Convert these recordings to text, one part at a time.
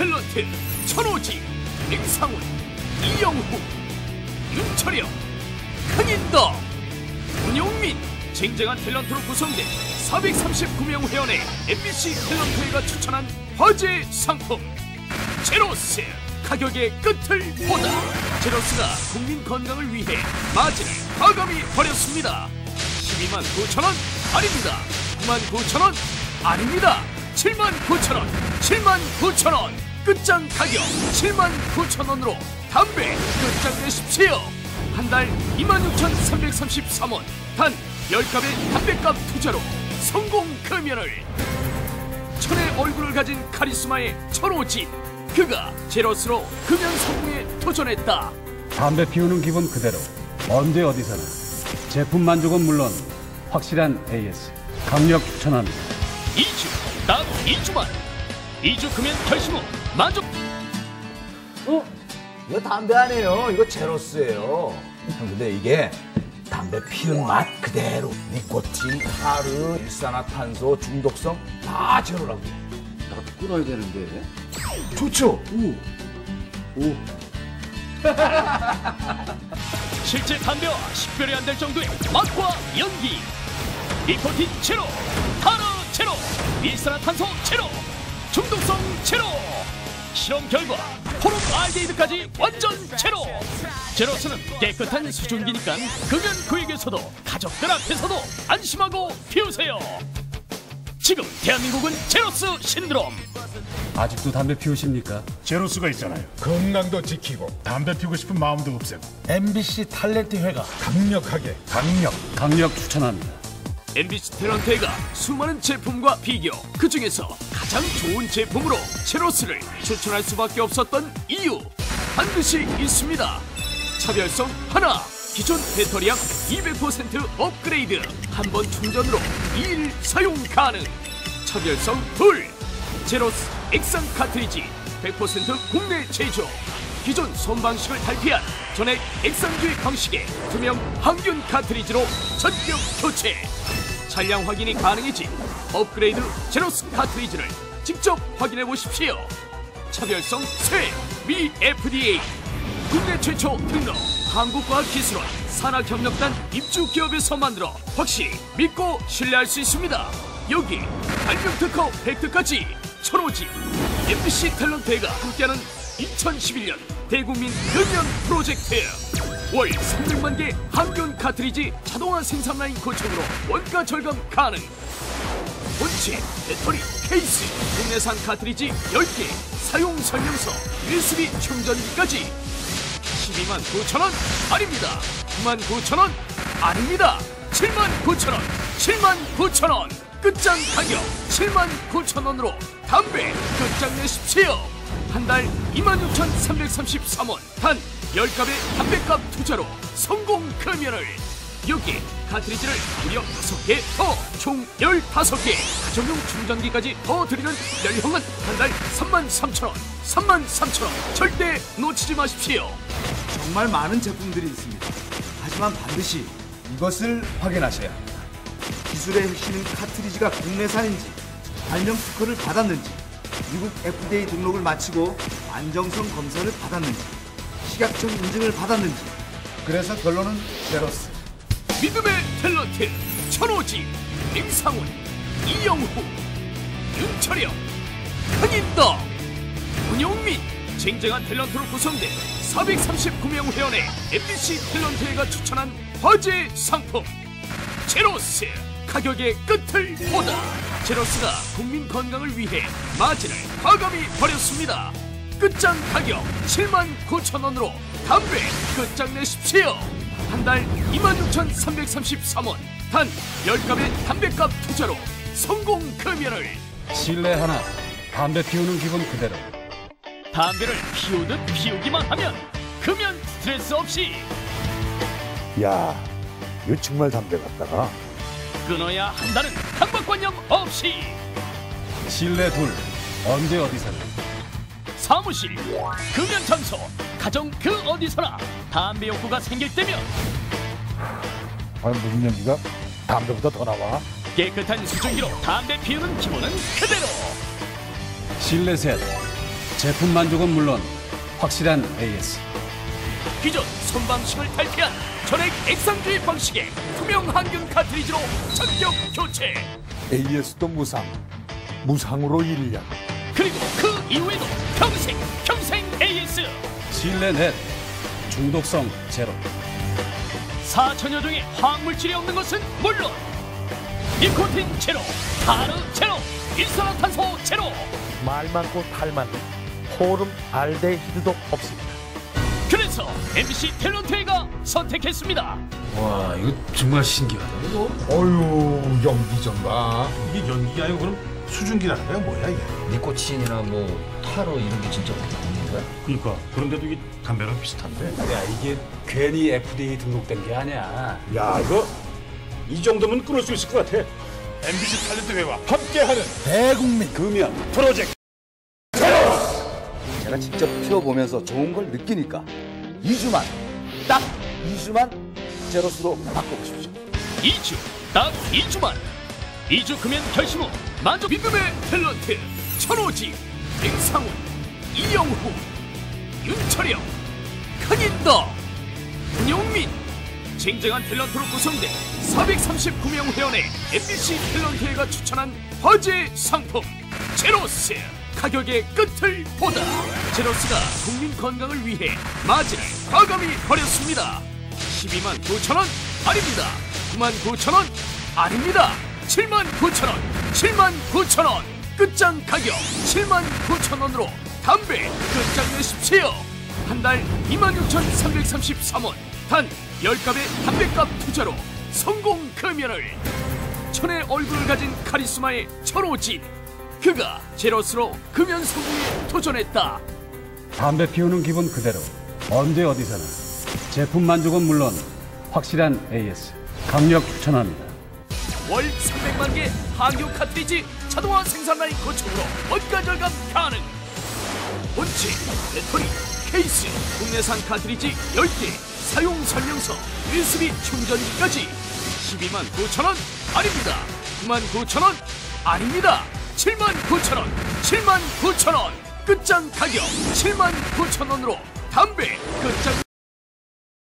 탤런트 천호지 임상훈 이영후 윤철영 큰인덕 문용민 쟁쟁한 탤런트로 구성된 439명 회원의 MBC 탤런트회가 추천한 화제 상품 제로스 가격의 끝을 보다. 제로스가 국민 건강을 위해 마진을 과감히 버렸습니다. 12만 9천원 아닙니다. 9만 9천원 아닙니다. 7만 9천원 7만 9천원 끝장 가격 7만 9천 원으로 담배 끝장내십시오. 한 달 26,333원. 단 10갑의 담배값 투자로 성공 금연을. 천의 얼굴을 가진 카리스마의 천호진 그가 제로스로 금연 성공에 도전했다. 담배 피우는 기분 그대로 언제 어디서나 제품 만족은 물론 확실한 AS 강력 추천합니다. 2주 딱 2주만 2주 금연 결심 후 만족 어? 이거 담배 아니에요. 이거 제로스예요. 형, 근데 이게 담배 피운 맛 그대로 니코틴, 하르, 일산화탄소, 중독성 다 제로라고. 나도 끊어야 되는데. 좋죠? 실제 담배와 식별이 안 될 정도의 맛과 연기 니코틴 제로 하루 제로 일산화탄소 제로 중독성 제로 실험 결과 호르몬 알데히드까지 완전 제로 제로스는 깨끗한 수증기니까 금연 구역에서도 가족들 앞에서도 안심하고 피우세요 지금 대한민국은 제로스 신드롬 아직도 담배 피우십니까? 제로스가 있잖아요. 건강도 지키고 담배 피우고 싶은 마음도 없애고 MBC 탤런트 회가 강력하게 강력 강력 추천합니다. MBC 탤런트가 수많은 제품과 비교 그 중에서 가장 좋은 제품으로 제로스를 추천할 수밖에 없었던 이유 반드시 있습니다. 차별성 하나 기존 배터리량 200% 업그레이드 한 번 충전으로 2일 사용 가능. 차별성 둘 제로스 액상 카트리지 100% 국내 제조. 기존 손 방식을 탈피한 전액 액상주의 방식의 투명 항균 카트리지로 전격 교체 잔량 확인이 가능해진 업그레이드 제로스 카트리지를 직접 확인해 보십시오. 차별성 세 미 FDA 국내 최초 등록 한국과학기술원 산학협력단 입주기업에서 만들어 확실히 믿고 신뢰할 수 있습니다. 여기 발명 특허 획득까지 천호지. MBC 탤런트회가 함께하는 2011년 대국민 금연 프로젝트 월 300만 개 항균 카트리지 자동화 생산 라인 구축으로 원가 절감 가능 본체, 배터리, 케이스, 국내산 카트리지 10개, 사용 설명서, USB 충전기까지 12만 9천 원 아닙니다. 9만 9천 원 아닙니다. 7만 9천 원, 7만 9천 원 끝장 가격 7만 9천 원으로 담배 끝장내십시오. 한 달 26,333원. 단 10갑의 담배값 투자로 성공 금연을. 여기 카트리지를 무려 5개 더 총 15개. 가정용 충전기까지 더 드리는 연령은 한 달 3만 3천 원. 3만 3천 원. 절대 놓치지 마십시오. 정말 많은 제품들이 있습니다. 하지만 반드시 이것을 확인하셔야 합니다. 기술의 핵심인 카트리지가 국내산인지, 발명 특허를 받았는지, 미국 FDA 등록을 마치고 안정성 검사를 받았는지, 식약청 인증을 받았는지. 그래서 결론은 제로스. 믿음의 탤런트 천호지 임상훈 이영후 윤철영 한인덕 문용민 쟁쟁한 탤런트로 구성된 439명 회원의 MBC 탤런트회가 추천한 화제 상품 제로스 가격의 끝을 보다. 제로스가 국민 건강을 위해 마진을 과감히 버렸습니다. 끝장 가격 7만 9천 원으로 담배 끝장내십시오. 한 달 26,333원 단 10갑의 담배값 투자로 성공 금연을. 실내 하나 담배 피우는 기분 그대로. 담배를 피우듯 피우기만 하면 금연 스트레스 없이. 야 이거 정말 담배 같다 끊어야 한다는 강박관념 없이. 실내 둘 언제 어디서나. 사무실, 금연 장소, 가정 그 어디서나 담배 욕구가 생길 때면 아니 무슨 연기가? 담배보다 더 나와. 깨끗한 수증기로 담배 피우는 기분은 그대로. 실내 셋 제품 만족은 물론 확실한 AS. 기존 손방식을 탈피한 전액 액상주의 방식의 투명 항균 카트리지로 전격 교체 AS도 무상, 무상으로 1년. 그리고 그 이후에도 평생 평생 AS 실내 넷 중독성 제로. 4천여 종의 화학물질이 없는 것은 물론 니코틴 제로, 타르 제로, 일산화탄소 제로 말 많고 탈 많은 호름 알데히드도 없습니다. 그래서 MBC 탤런트가 선택했습니다 와 이거 정말 신기하다. 어유 연기 좀 봐. 이게 연기가 아니고 그럼 수증기라는 거야 뭐야 이게? 니코틴이나 뭐 타로 이런 게 진짜 없는 거야? 그러니까 그런데도 이게 담배랑 비슷한데? 야 이게 괜히 FDA 등록된 게 아니야. 야 이거 이 정도면 끊을 수 있을 것 같아. MBC 탤런트 회와 함께하는 대국민 금연 프로젝트. 제가 직접 피워보면서 좋은 걸 느끼니까 2주만 딱 2주만 제로스로 바꿔보십시오. 2주, 딱 2주만. 2주 금연 결심 후 만족. 믿음의 탤런트 천호지, 백상훈, 이영후, 윤철영, 강인더, 윤용민. 쟁쟁한 탤런트로 구성된 439명 회원의 MBC 탤런트회가 추천한 화제 상품 제로스 가격의 끝을 보다. 제로스가 국민 건강을 위해 마진을 과감히 버렸습니다. 12만 9천원 아닙니다. 9만 9천원 아닙니다. 7만 9천원 7만 9천원. 끝장 가격 7만 9천원으로 담배 끝장내십시오. 한 달 26,333원. 단 10갑의 담배값 투자로 성공 금연을. 천의 얼굴을 가진 카리스마의 천호진 그가 제로스로 금연 성공에 도전했다 담배 피우는 기분 그대로 언제 어디서나 제품 만족은 물론 확실한 AS 강력 추천합니다. 월 300만 개 항유 카트리지 자동화 생산 라인 구축으로 원가 절감 가능. 본체, 배터리, 케이스, 국내산 카트리지 10개, 사용 설명서, USB 충전기까지 12만 9천 원 아닙니다. 9만 9천 원 아닙니다. 7만 9천 원, 7만 9천 원. 끝장 가격 7만 9천 원으로 담배 끝장.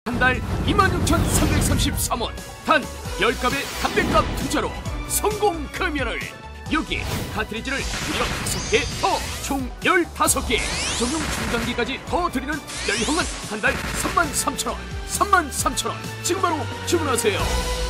한 달 26,333원. 단 10갑의 담배값 투자로 성공 금연을. 여기 카트리지를 무려 5개 더총 15개. 전용 충전기까지 더 드리는 열형은 한 달 33,000원 33,000원. 지금 바로 주문하세요